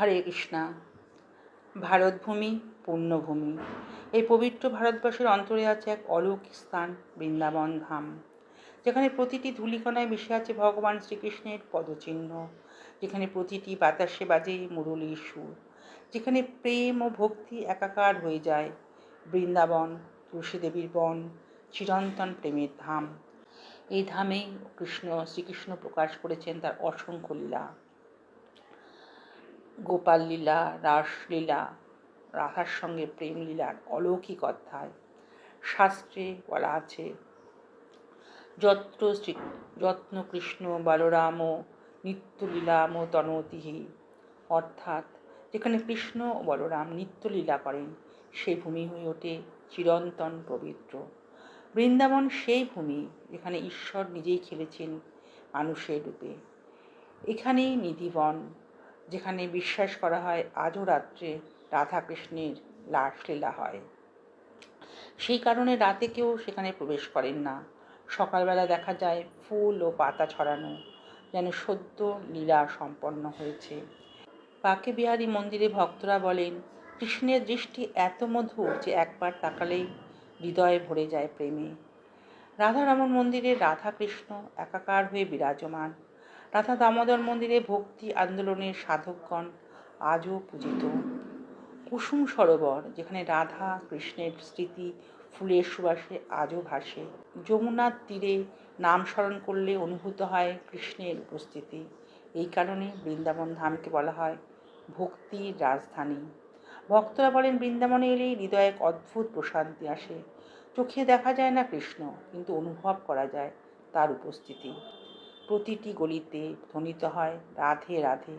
হরে কৃষ্ণা। ভারতভূমি পুণ্যভূমি এই পবিত্র ভারতবর্ষের অন্তরে আছে এক অলৌকিক স্থান, বৃন্দাবন ধাম। যেখানে প্রতিটি ধূলিকণায় মিশে আছে ভগবান শ্রীকৃষ্ণের পদচিহ্ন। যেখানে প্রতিটি বাতাসে বাজে মুরলীর সুর। যেখানে প্রেম ও ভক্তি একাকার হয়ে যায়। বৃন্দাবন তুলসীদেবীর বন, চিরন্তন প্রেমের ধাম। এই ধামেই কৃষ্ণ, শ্রীকৃষ্ণ প্রকাশ করেছেন তার অসংখ্য লীলা। গোপাল লীলা রাসলীলা রাধার সঙ্গে প্রেম লীলার অলৌকিক অধ্যায়। শাস্ত্রে বলা আছে, যত্র শ্রী, যত্ন কৃষ্ণ বলরাম নিত্যলীলাম তনতিহি। অর্থাৎ যেখানে কৃষ্ণ ও বলরাম নিত্যলীলা করেন, সেই ভূমি হয়ে ওঠে চিরন্তন পবিত্র। বৃন্দাবন সেই ভূমি যেখানে ঈশ্বর নিজেই খেলেছেন মানুষের রূপে। এখানেই নিধিবন যেখানে বিশ্বাস করা হয় আজও রাত্রে রাধাকৃষ্ণের লাশলীলা হয়। সেই কারণে রাতে কেউ সেখানে প্রবেশ করেন না। সকালবেলা দেখা যায় ফুল ও পাতা ছড়ানো যেন সদ্য লীলা সম্পন্ন হয়েছে। পাকে বিহারী মন্দিরে ভক্তরা বলেন, কৃষ্ণের দৃষ্টি এত মধুর যে একবার তাকালেই হৃদয়ে ভরে যায় প্রেমে। রাধারমন মন্দিরে রাধা কৃষ্ণ একাকার হয়ে বিরাজমান। রাধা দামোদর মন্দিরে ভক্তি আন্দোলনের সাধকগণ আজও পূজিত। কুসুম সরোবর, যেখানে রাধা কৃষ্ণের স্মৃতি ফুলের সুবাসে আজও ভাসে। যমুনার তীরে নাম স্মরণ করলে অনুভূত হয় কৃষ্ণের উপস্থিতি। এই কারণে বৃন্দাবন ধামকে বলা হয় ভক্তির রাজধানী। ভক্তরা বলেন, বৃন্দাবনে এলেই হৃদয়ে এক অদ্ভুত প্রশান্তি আসে। চোখে দেখা যায় না কৃষ্ণ, কিন্তু অনুভব করা যায় তার উপস্থিতি। প্রতিটি গলিতে ধ্বনিত হয় রাধে রাধে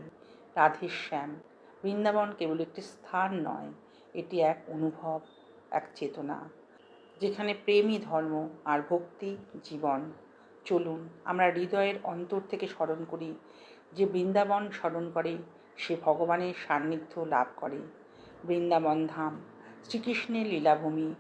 রাধে শ্যাম। বৃন্দাবন কেবল একটি স্থান নয়, এটি এক অনুভব, এক চেতনা, যেখানে প্রেমই ধর্ম আর ভক্তি জীবন। চলুন, আমরা হৃদয়ের অন্তর থেকে স্মরণ করি, যে বৃন্দাবন স্মরণ করে, সে ভগবানের সান্নিধ্য লাভ করে। বৃন্দাবন ধাম, শ্রীকৃষ্ণের লীলাভূমি